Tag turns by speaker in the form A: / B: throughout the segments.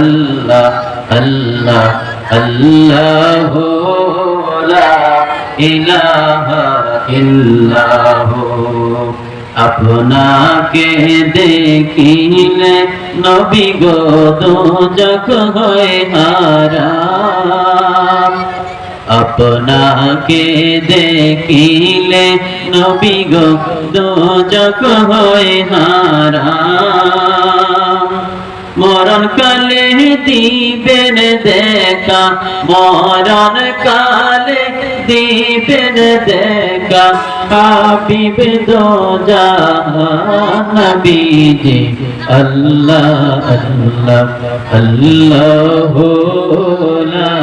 A: আল্লাহ আল্লাহ আল্লাহ ইলাহা ইল্লাহ। আপনাকে দেখিলে নবী গো দোজক হয় হারাম। আপনাকে দেখিলে নবী গো দোজক হয় মরণ কালে দিবেন দেখা, মরণ কালে দিবেন দেখা, হাবিব দো নবীজি আল্লাহ আল্লাহ আল্লাহ লা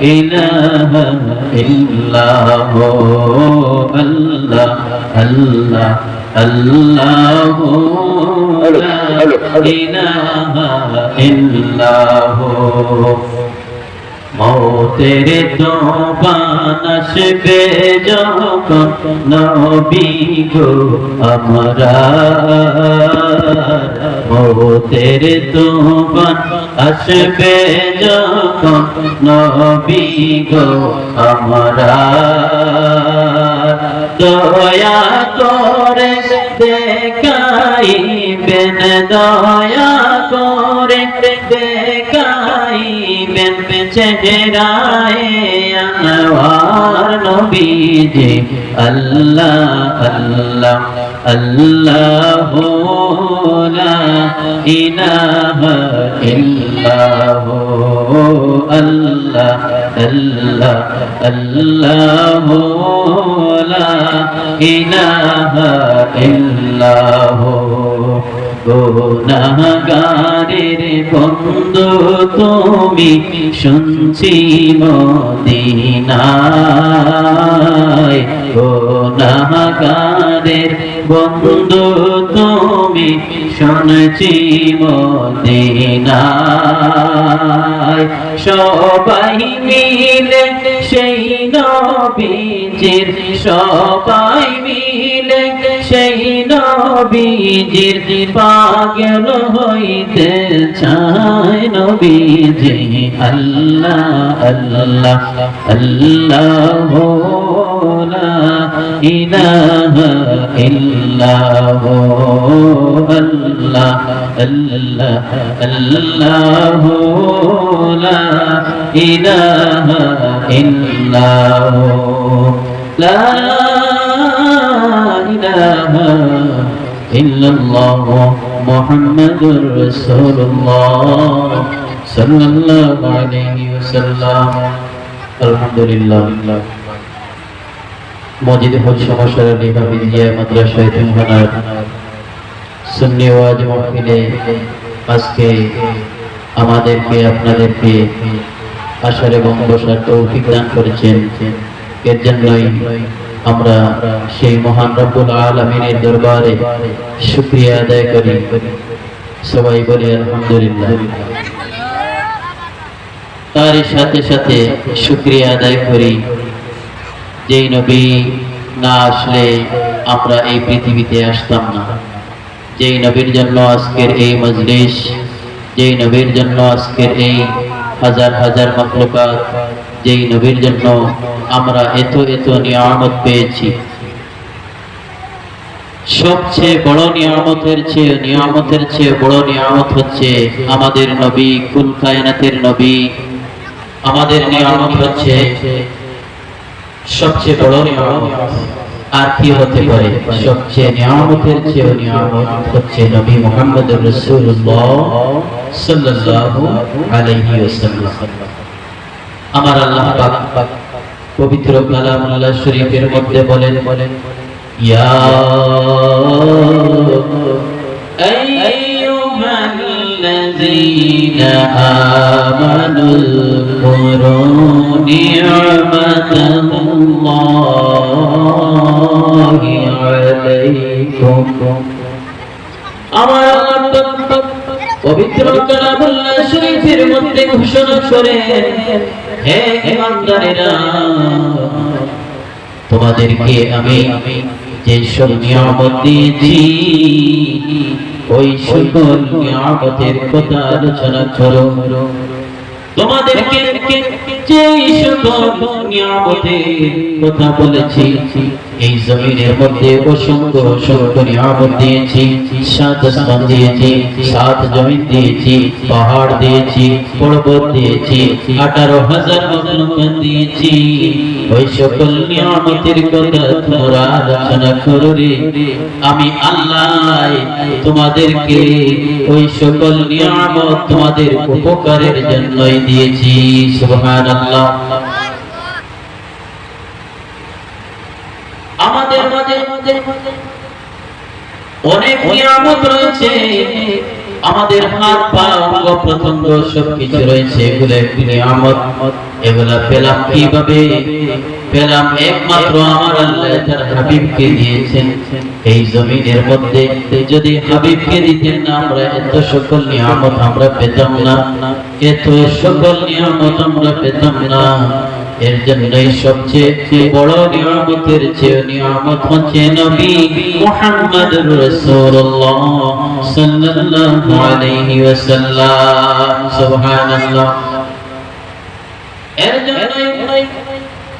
A: ইলাহা ইল্লাহ, আল্লাহ আল্লাহ। আল্লাহ লা ইলাহা ইল্লাহ। মৌতের তোবান আসবে যখন নবী গো আমরা। মৌতের তোবান আসবে যখন নবী গো আমরা। দয়া করে আনোয়ার নবীজি আল্লাহ আল্লাহ। আল্লাহ ইলাহা ইল্লাহ আল্লাহ আল্লাহ আল্লাহ ইলাহা ইল্লাহ। গুনাহগারের বন্ধু তুমি শুনছি মদিনায়। গুনাহগারের বন্ধু তুমি শুনছি মদিনায়। সবাই মিলে সেই নবীজির সবাই মিলে সেই নবীজির পাগল হইতে চায় নবীজি। আল্লাহ আল্লাহ আল্লাহ ইলাহা ইল্লাহ আল্লাহ আল্লাহ আল্লাহ, লা ইলাহা ইল্লাহ লা ইলাহা ইল্লাল্লাহ মুহাম্মাদুর রাসূলুল্লাহ সাল্লাল্লাহু আলাইহি ওয়াসাল্লাম আলহামদুলিল্লাহ। মসজিদে হল সমস্যার লিভাবিজিয়া মাদ্রাসায় তিনখানার সুন্নি ওয়াজ মাহফিলে আজকে আমাদেরকে, আপনাদেরকে আসার এবং বসার তৌফিক দান করেছেন। এর জন্যই আমরা সেই মহান রব্বুল আলমিনের দরবারে শুক্রিয়া আদায় করি। সবাই বলি, আলহামদুলিল্লাহ। তার সাথে সাথে শুক্রিয়া আদায় করি। যেই নবী না আসলে আমরা এই পৃথিবীতে আসতাম না। যেই নবীর জন্য আজকের এই মজলিস, যেই নবীর জন্য আজকের এই হাজার হাজার মখলুকাত যেই নবীর জন্য আমরা এত এত নিয়ামত পেয়েছি। সবচেয়ে বড় নিয়ামতের চেয়ে নিয়ামতের চেয়ে বড় নিয়ামত হচ্ছে আমাদের নবী, কুল কায়নাতের নবী। আমাদের নিয়ামত হচ্ছে সবচেয়ে বড় নিয়ামত। আর কি হতে পারে? সবচেয়ে নিয়ামতের চেয়ে নিয়ামত হচ্ছে নবী মুহাম্মদ রাসূলুল্লাহ সাল্লাল্লাহু আলাইহি ওয়াসাল্লাম। আমার আল্লাহ পাক পবিত্র কালামুল্লাহ শরীফের মধ্যে বলেন বলেন ইয়া الذين آمنوا اذكروا نعمة الله عليكم আমার আল্লাহ পবিত্র কালামুল্লাহ শরীফের মধ্যে ঘোষণা করে তোমাদেরকে আমি যে সব দিয়েছি ওই সকল কথা আলোচনা করো। তোমাদেরকে যে কথা বলেছি এই জমিনের মধ্যে অসংখ্য অসংখ্য নিয়ামত দিয়েছি, সাত আসমান দিয়েছি, সাত জমিন দিয়েছি, পাহাড় দিয়েছি, পর্বত দিয়েছি, আঠারো হাজার মতন দিয়েছি। ওই সকল নিয়ামতের কথা তোমরা আলোচনা করো রে। আমি আল্লাহ তোমাদেরকে ওই সকল নিয়ামত তোমাদের উপকারের জন্যই দিয়েছি, সুবহানাল্লাহ আমাদের মাঝে অনেক নিয়ামত রয়েছে। আমাদের হাত পা, অঙ্গ প্রত্যঙ্গ সব কিছু রয়েছে। এগুলো একটি নিয়ামত। এগুলা পেলাম কীভাবে? পেলাম একমাত্র আমার আল্লাহ তার হাবিবকে দিয়েছেন। এই জমিনের মধ্যে যদি হাবিবকে দিতেন না, আমরা এত সকল নিয়ামত আমরা পেতাম না। এত সকল নিয়ামত আমরা পেতাম না। এর জন্যই সবচেয়ে বড় নিয়ামতের চেয়ে নিয়ামত হচ্ছে নবী মুহাম্মদ রাসূলুল্লাহ সাল্লাল্লাহু আলাইহি ওয়াসাল্লাম। সুবহানাল্লাহ। এর জন্যই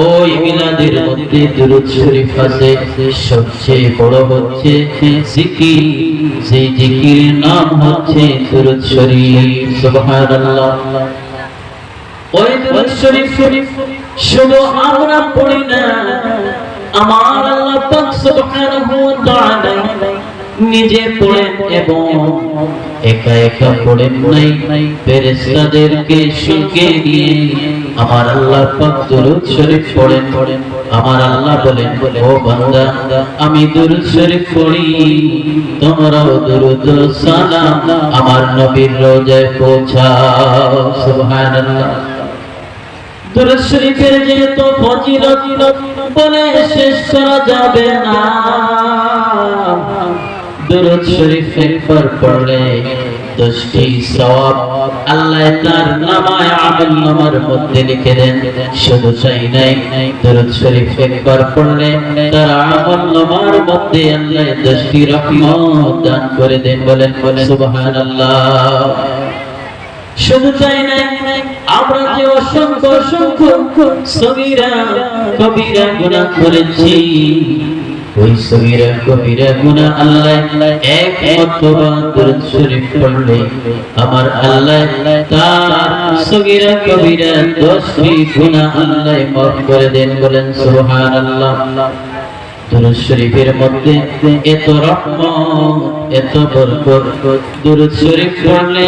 A: ওই মিলাদের মধ্যে দুরুদ শরীফ আছে। সবচেয়ে বড় হচ্ছে জিকির। সেই জিকিরের নাম হচ্ছে দুরুদ শরীফ। সুবহানাল্লাহ। ওই দুরুদ শরীফ শুধু আমরা পড়ি না। আমার আল্লাহ পাক সুবহানাহু ওয়া তাআলা নিজে পড়েন এবং একা একা পড়েন নাই, ফেরেশতাদেরকে সঙ্গে নিয়ে আমার আল্লাহ পাক দুরূদ শরীফ পড়েন। আমার আল্লাহ বলেন, ও বান্দা, আমি দুরূদ শরীফ পড়ি, তোমরাও দুরূদ সালাম আমার নবীর রোজায় পৌঁছাও। সুবহানাল্লাহ। দুরূদ শরীফের যেহেতু ফজিলত শেষ দুরূদ শরীফ একবার পড়লে দশটি সওয়াব আল্লাহ তার নামায় আমল নামার মধ্যে লিখে দেন, শুধু চাই নাই দুরূদ শরীফ একবার পড়লে তার আমল নামার মধ্যে আল্লাহ দশটি রহমত দান করে দেন। বলেন বলেন, সুবহানাল্লাহ। শুধু চাই না আমরা যে অসংখ্য অসংখ্য সগীরা কবিরা গুনাহ করেছি ওই কবিরা আল্লাহ পড়লে আমার আল্লাহ সগীরা কবিরা আল্লাহ করে দেন বলেন সুবহানাল্লাহ। দুরুদ শরীফের মধ্যে এত রহমত, এত বরকত। শরীফ পড়লে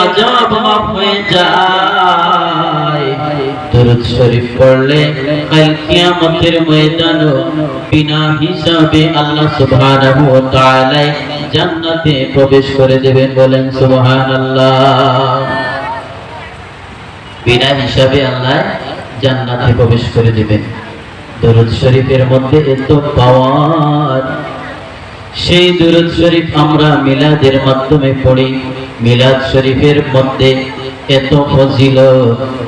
A: আযাব মাফ হয়ে যায়। দুরুদ শরীফ পড়লে কাল কিয়ামতের ময়দানে বিনা হিসাবে আল্লাহ সুবহানাহু ওয়া তাআলা জান্নাতে প্রবেশ করে দেবেন বলেন সুবহানাল্লাহ। বিনা হিসাবে আল্লাহ জান্নাতে প্রবেশ করে দিবেন। দরুদ শরীফের মধ্যে এত পাওয়ার। সেই দরুদ শরীফ আমরা মিলাদের মাধ্যমে পড়ি। মিলাদ শরীফের মধ্যে এত ফজিল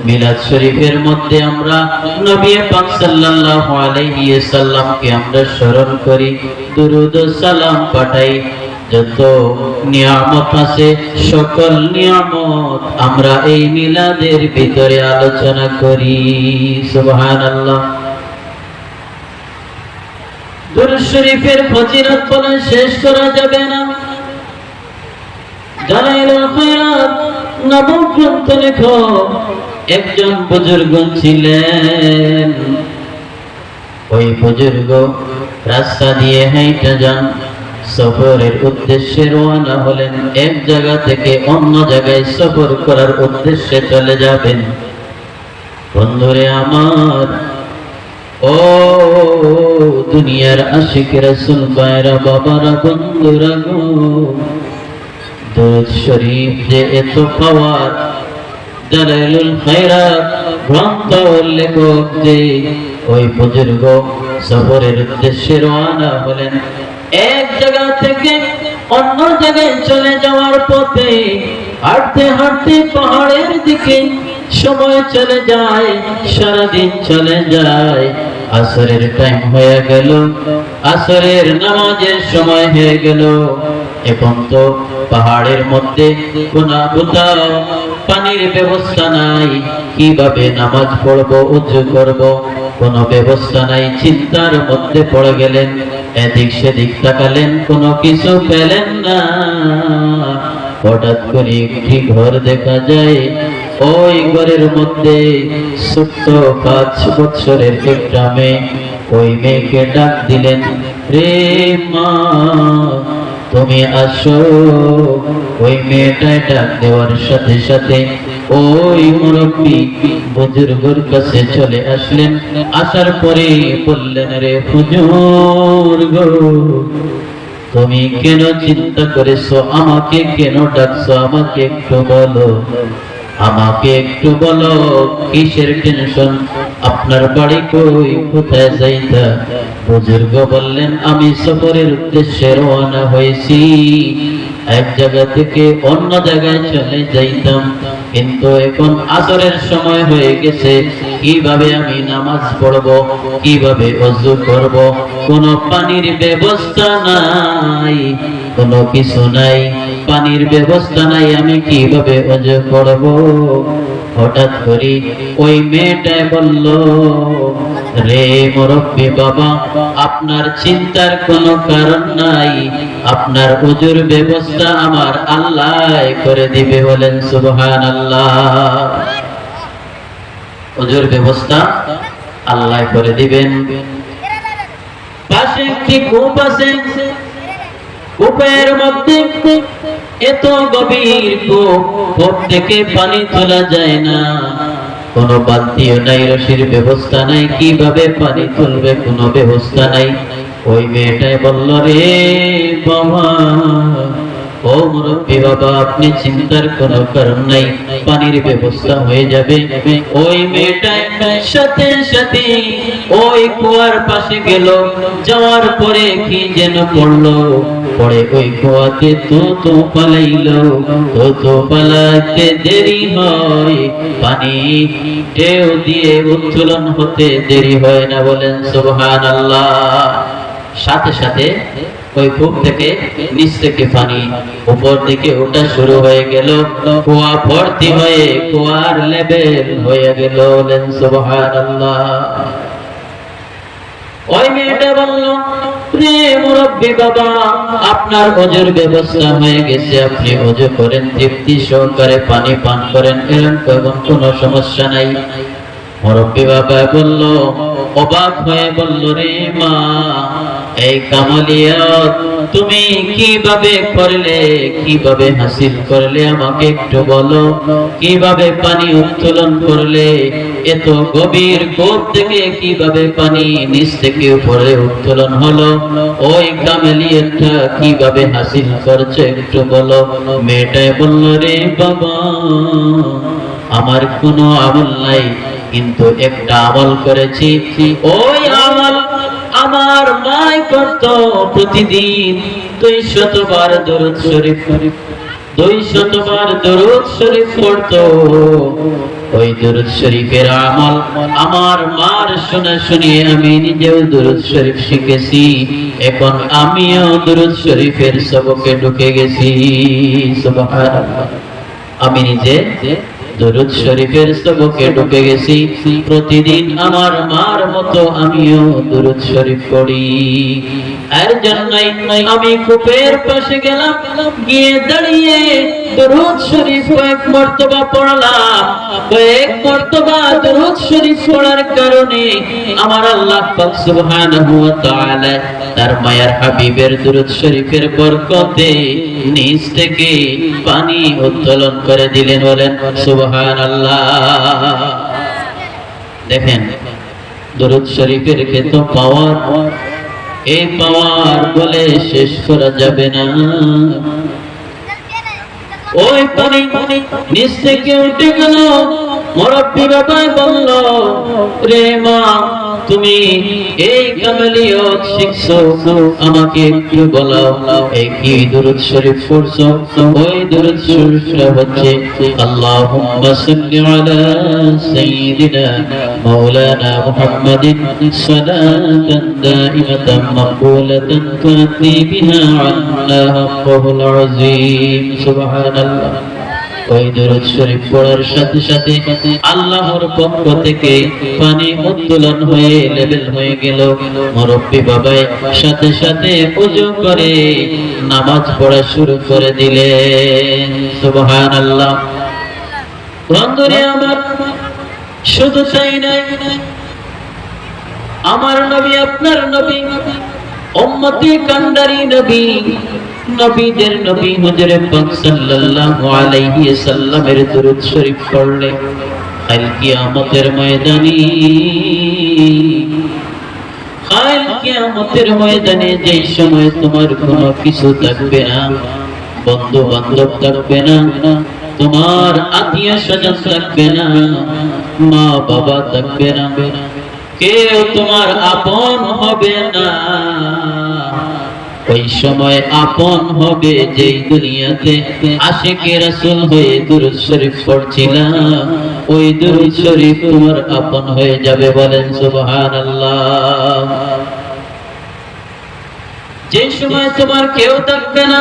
A: মিলাদ শরীফের মধ্যে আমরা নবী পাক সাল্লাল্লাহু আলাইহি সাল্লামকে আমরা স্মরণ করি, দুরুদ সালাম পাঠাই। যত নিয়ামত আছে, সকল নিয়ামত আমরা এই মিলাদের ভিতরে আলোচনা করি। সুবহানাল্লাহ। দুরুদ শরীফের ফজিলত বলে শেষ করা যাবে না। জালাইলুল একজন বুজুর্গ ছিলেন। ওই বুজুর্গ রাস্তা দিয়ে হাইটা যান, সফরের উদ্দেশ্যে রওনা হলেন। এক জায়গা থেকে অন্য জায়গায় সফর করার উদ্দেশ্যে চলে যাবেন। বন্ধুরে আমার, ও দুনিয়ার আশিক রাসূল বাবারা, বন্ধুরা গো। দরুদ শরীফ যে এত পাওয়ার, জালালুল খায়রাত গ্রন্থ লেখক যে ওই বুজুর্গ সফরের উদ্দেশ্যে রওনা হলেন। এক জায়গা থেকে অন্য জায়গায় চলে যাওয়ার পথে হাঁটতে হাঁটতে পাহাড়ের দিকে সময় চলে যায়, সারাদিন চলে যায়। আসরের টাইম হয়ে গেল, আসরের নামাজের সময় হয়ে গেল। এখন তো পাহাড়ের মধ্যে কোনা কোথাও পানির ব্যবস্থা নাই। কীভাবে নামাজ পড়ব, উজু করব? কোনো ব্যবস্থা নাই, চিন্তার মধ্যে পড়ে গেলেন। এদিক সেদিক তাকালেন, কোনো কিছু পেলেন না। হঠাৎ করে একটি ঘর দেখা যায়। ওই ঘরের মধ্যে ছোট্ট পাঁচ বছরের একটা মেয়ে, ওই মেয়েকে ডাক দিলেন, রে মা তুমি আসো। ওই মেয়েটায় ডাক দেওয়ার সাথে সাথে ওই মুরব্বী বুজুর্গর কাছে চলে আসলেন। আসার পরে বললেন রে হুজুর গো, তুমি কেন চিন্তা করেছ? আমাকে কেন ডাকছো? আমাকে একটু বলো। আমাকে একটু বলো, কিসের টেনশন আপনার বাড়ি কই? কোথায় যাইতা? বুজুর্গ বললেন, আমি সফরের উদ্দেশ্যে রওনা হয়েছি। এক জায়গা থেকে অন্য জায়গায় চলে যাইতাম। কিন্তু এখন আসরের সময় হয়ে গেছে। কীভাবে আমি নামাজ পড়ব? কীভাবে অজু করব? কোনো পানির ব্যবস্থা নাই। কোনো কিছু নাই। পানির ব্যবস্থা নাই, আমি কীভাবে অজু করব? হঠাৎ করে ওই মেয়েটাই বলল, রে মুরব্বী বাবা, আপনার চিন্তার কোনো কারণ নাই। আপনার উজুর ব্যবস্থা আমার আল্লাহ করে দিবে বলেন সুবহান আল্লাহ উজুর ব্যবস্থা আল্লাহ করে দিবেন। পাশে একটি কূপ আছে। কূপের মধ্যে এত গভীর কূপ কূপ থেকে পানি তোলা যায় না। কোনো বালতিও নাই, রশির ব্যবস্থা নাই, কীভাবে পানি তুলবে কোনো ব্যবস্থা নাই। ওই মেয়েটাই বলল, রে বাবা, ও মুরব্বী বাবা, আপনি চিন্তার কোনো কারণ নাই, পানির ব্যবস্থা হয়ে যাবে। ওই মেয়েটাই সাথে সাথে ওই কুয়ার পাশে গেল। যাওয়ার পরে কি যেন পড়ল? পরে ওই কুয়াতে তো তো পালাইল তো তো পালাতে দেরি হয়। পানি ঢেউ দিয়ে উত্তোলন হতে দেরি হয় না বলেন সুবহানাল্লাহ। সাথে সাথে ওই কূপ থেকে নিচ থেকে পানি উপর দিকে ওঠা শুরু হয়ে গেল। কুয়া ভর্তি হয়ে কুয়ার লেভেল হয়ে গেল বলেন সুবহানাল্লাহ। ওই মেয়েটা বলল রে মুরব্বী বাবা, আপনার অজুর ব্যবস্থা হয়ে গেছে, আপনি অজু করেন, তৃপ্তি সহকারে পানি পান করেন এরকম কোনো সমস্যা নাই। মুরব্বী বাবা বলল, অবাক হয়ে বলল, রে মা, এই কামালিয়াত, তুমি কীভাবে করলে, কীভাবে হাসিল করলে আমাকে একটু বলো, কীভাবে পানি উত্তোলন করলে এত গভীর কোপ থেকে কীভাবে পানি নিচ থেকে উপরে উত্তোলন হলো? ওই কামালিয়াতটা কীভাবে হাসিল করছে একটু বলো। মেয়েটাই বলল, রে বাবা, আমার কোনো আমল নাই, কিন্তু একটা আমল করেছি। ওই আমল আমার মাই করত প্রতিদিন দুই শতবার দরুদ শরীফ। দুই শতবার দরুদ শরীফ পড়তো। ওই দরুদ শরীফের আমল আমার মার শোনা শুনিয়ে আমি নিজেও দরুদ শরীফ শিখেছি। এখন আমিও দরুদ শরীফের সবকে ঢুকে গেছি। আমি নিজে দরুদ শরীফের সবকে ঢুকে গেছি। প্রতিদিন আমার মার মতো আমিও দরুদ শরীফ পড়ি। আর জন্যই আমি কূপের পাশে গেলাম, গিয়ে দাঁড়িয়ে দরুদ শরীফ কয়েক মর্তবা পড়লাম কয়েক মর্তবা দরুদ শরীফ পড়ার কারণে আমার আল্লাহ পাক সুবহানাহু ওয়া তাআলা তার মায়ার হাবিবের দরুদ শরীফের বরকতে নিচ থেকে পানি উত্তোলন করে দিলেন, বলেন, সুবহানাল্লাহ। দেখেন, দরুদ শরীফের খেত পাওয়ার? এই পাওয়ার বলে শেষ করা যাবে না। ওই পানি নিচ থেকে উঠে গেল। মরব্বী বাবাই বলল রে মা তুমি এই কামালিয়ত শিখছো আমাকে একটু বলো এই কি দুরুদ শরীফ পড়ছো? ওই দুরুদ শরীফটা হচ্ছে, আল্লাহুম্মা সাল্লি আলা সাইয়্যিদিনা মাওলানা মুহাম্মাদিন সালাতান দাইমাতান মাকবুলাতান তুতি বিহা আন্না হাক্কাহুল আযীম সুবহানাল্লাহ। ওই দরুদ শরীফ পড়ার সাথে সাথে আল্লাহর পক্ষ থেকে পানি উত্তোলন হয়ে লেভেল হয়ে গেল। বাবাই সাথে সাথে পুজো করে নামাজ পড়া শুরু করে দিলেন। সুবহানাল্লাহ। বন্ধুরে আমার, শুধু তাই নাই আমার নবী, আপনার নবী, উম্মতি কান্ডারি নবী নবীদের নবী হুজুরে পাক সাল্লাল্লাহু আলাইহি সাল্লামের দরুদ শরীফ পড়লে, কাল কিয়ামতের ময়দানে, কাল কিয়ামতের ময়দানে যেই সময় তোমার কোনো কিছু থাকবে না বন্ধু বান্ধব থাকবে না, তোমার আত্মীয় স্বজন থাকবে না মা বাবা থাকবে না, কেউ তোমার আপন হবে না। ওই সময় আপন হবে যেই দুনিয়াতে আশেকে রাসূল হয়ে দুরূদ শরীফ পড়ছিলাম। ওই দুরূদ শরীফ তোমার আপন হয়ে যাবে বলেন সুবহানাল্লাহ। যে সময় তোমার কেউ থাকবে না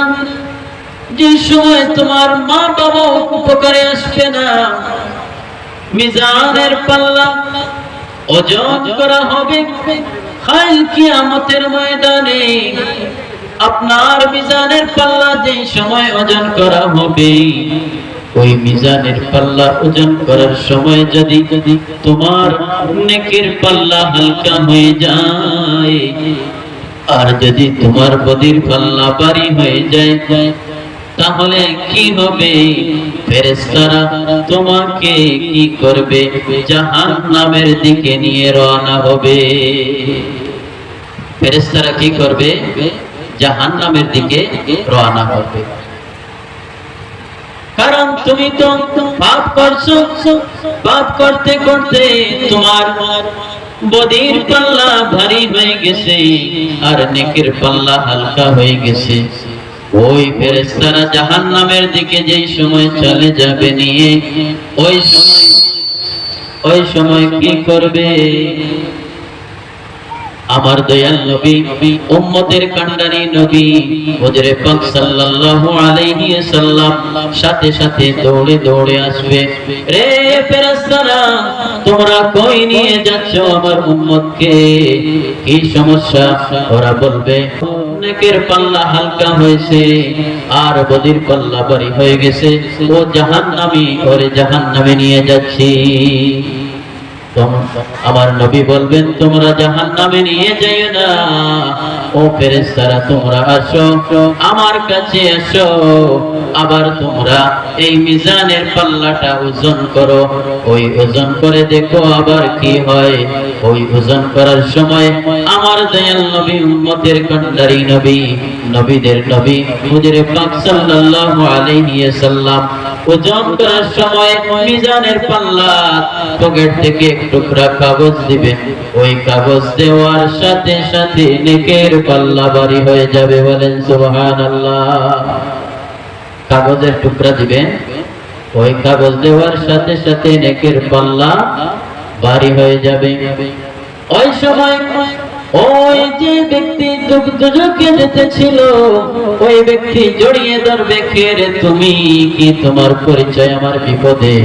A: যে সময় তোমার মা বাবা উপকারে আসবে না, মিজানের পাল্লা ওজন করা হবে খাইল কিয়ামতের ময়দানে। আপনার মিজানের পাল্লা যে সময় ওজন করা হবে, ওই মিজানের পাল্লা ওজন করার সময় যদি যদি তোমার নেকের পাল্লা হালকা হয়ে যায়, আর যদি তোমার বদির পাল্লা বাড়ি হয়ে যায়, তাহলে কি হবে? ফেরেশতারা তোমাকে কি করবে? জাহান্নামের দিকে নিয়ে রওনা হবে। ফেরেশতারা কি করবে? জাহান্নামের দিকে রওনা হবে। কারণ তুমি তো পাপ করছ, পাপ করতে করতে তোমার বদির পাল্লা ভারী হয়ে গেছে আর নেকের পাল্লা হালকা হয়ে গেছে। ওই ফেরেশতারা জাহান্নামের দিকে যেই সময় চলে যাবে নিয়ে, ওই ওই সময় কি করবে? আমার দয়াল নবী, উম্মতের কান্ডারি নবী, হুজুরে পাক সাল্লাল্লাহু আলাইহি সাল্লাম সাথে সাথে দৌড়ে দৌড়ে আসবে। রে ফেরেশতারা, তোমরা কই নিয়ে যাচ্ছ আমার উম্মতকে? কি সমস্যা? ওরা বলবে নেকের পাল্লা হালকা হয়েছে, আর বদির পাল্লা বাড়ি হয়ে গেছে। ও জাহান্নামী, ওরে জাহান্নামে নিয়ে যাচ্ছি। আমার নবী বলবেন, তোমরা জাহান নামে নিয়ে যাইও না। ও ফেরেশতারা, তোমরা আসো, আমার কাছে আসো। আবার তোমরা এই মিজানের পাল্লাটা ওজন করো। ওই ওজন করে দেখো আবার কি হয়। ওই ওজন করার সময় আমার দয়াল নবী, উম্মতের কন্ডারি নবী, নবীদের নবী, হুজুরে পাক সাল্লাল্লাহু আলাইহি সাল্লাম ওজন করার সময় মিজানের পাল্লা পকেট থেকে এক টুকরা কাগজ দিবেন। ওই কাগজ দেওয়ার সাথে সাথে নেকের পাল্লা বাড়ি হয়ে যাবে বলেন সুবহানাল্লাহ। কাগজের টুকরা দিবেন। ওই কাগজ দেওয়ার সাথে সাথে নেকের পাল্লা বাড়ি হয়ে যাবে। ওই সময় ওই যে ব্যক্তি দুজকে যেতেছিল, ওই ব্যক্তি জড়িয়ে ধরবে খেয়ে তুমি? কি তোমার পরিচয় আমার বিপদে?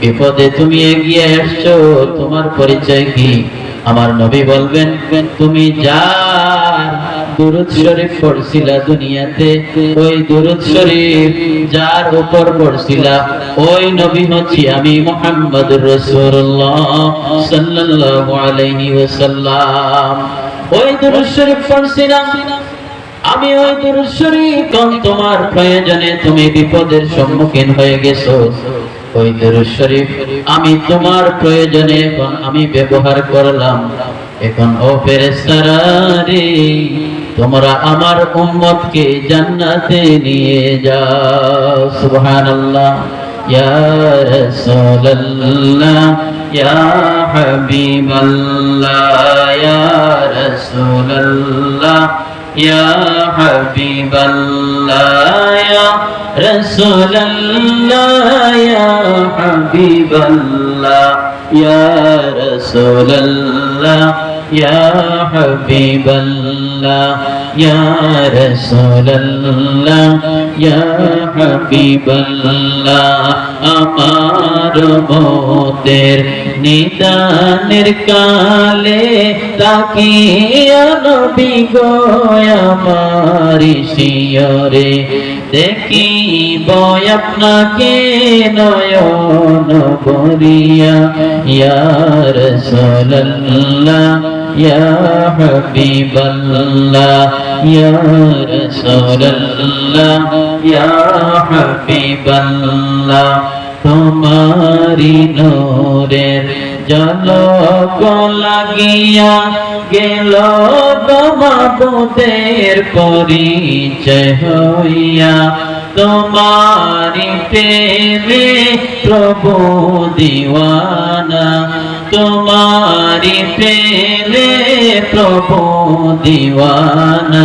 A: বিপদে তুমি এগিয়ে আসছো, তোমার পরিচয় কি? আমার নবী বলবেন, তুমি যার দুরুদ শরীফ পড়ছিলা দুনিয়াতে, ওই দুরুদ শরীফ যার উপর পড়ছিলা, ওই নবী হচ্ছি আমি মোহাম্মদ রাসূলুল্লাহ সাল্লাল্লাহু আলাইহি ওয়াসাল্লাম। ওই দুরুদ শরীফ পড়ছিলাম। আমি ওই দুরুদ শরীফ তোমার প্রয়োজনে তুমি বিপদের সম্মুখীন হয়ে গেছো। আমি তোমার প্রয়োজনে এখন আমি ব্যবহার করলাম। এখন ও ফেরেশতারা রে, তোমরা আমার উম্মতকে জান্নাতে নিয়ে যাও। সুবহানাল্লাহ। ইয়া রাসূলুল্লাহ, ইয়া হাবিবাল্লাহ, ইয়া রাসূলুল্লাহ, ইয়া হাবিবাল্লাহ হাবিবাল্লাহ আমার মতের নিদানের কালে তাকিয়া নবী গো আমার শিয়রে দেখিব আপনাকে নয়ন বরিয়া ইয়া রাসূলুল্লাহ ইয়া হাবিবাল্লাহ ইয়া রাসূলুল্লাহ ইয়া হাবিবাল্লাহ তোমারি নূরের জলক লাগিয়া গেল তোমাদের পরিচয় হইয়া। তোমারি প্রেমে প্রভু দিওয়ানা তোমারি প্রেমে প্রভু দিওয়ানা।